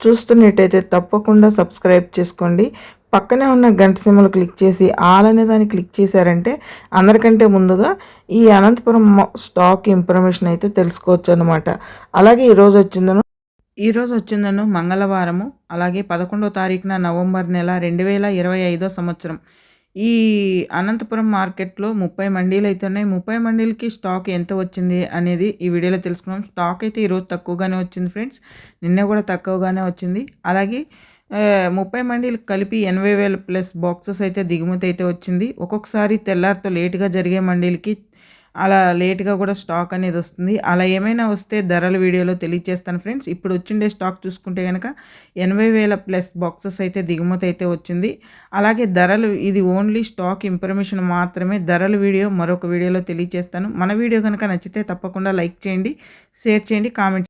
చూస్తున్నట్టయితే తప్పకుండా సబ్స్క్రైబ్ చేసుకోండి. పక్కనే ఉన్న గంట సింబల్ క్లిక్ చేసి ఆల్ అనే దాన్ని క్లిక్ చేశారంటే అందరికంటే ముందుగా ఈ అనంతపురం స్టాక్ ఇన్ఫర్మేషన్ అయితే తెలుసుకోవచ్చు అనమాట అలాగే ఈరోజు వచ్చిందను ఈరోజు వచ్చిందను మంగళవారము అలాగే పదకొండో తారీఖున నవంబర్ నెల రెండు వేల ఇరవై ఐదో సంవత్సరం. ఈ అనంతపురం మార్కెట్లో ముప్పై మండీలు అయితే ఉన్నాయి. ముప్పై మండీలకి స్టాక్ ఎంత వచ్చింది అనేది ఈ వీడియోలో తెలుసుకున్నాం స్టాక్ అయితే ఈరోజు తక్కువగానే వచ్చింది ఫ్రెండ్స్. నిన్న కూడా తక్కువగానే వచ్చింది. అలాగే ముప్పై మండీలు కలిపి ఎనభై వేల ప్లస్ బాక్సెస్ అయితే దిగుమతి అయితే వచ్చింది. ఒక్కొక్కసారి తెల్లారితో లేటుగా జరిగే మండీలకి అలా లేట్గా కూడా స్టాక్ అనేది వస్తుంది. అలా ఏమైనా వస్తే ధరల వీడియోలో తెలియజేస్తాను ఫ్రెండ్స్. ఇప్పుడు వచ్చిండే స్టాక్ చూసుకుంటే కనుక ఎనభై వేల ప్లస్ బాక్సెస్ అయితే దిగుమతి అయితే వచ్చింది. అలాగే ధరలు ఇది ఓన్లీ స్టాక్ ఇన్ఫర్మేషన్ మాత్రమే. ధరల వీడియో మరొక వీడియోలో తెలియజేస్తాను మన వీడియో కనుక నచ్చితే తప్పకుండా లైక్ చేయండి షేర్ చేయండి కామెంట్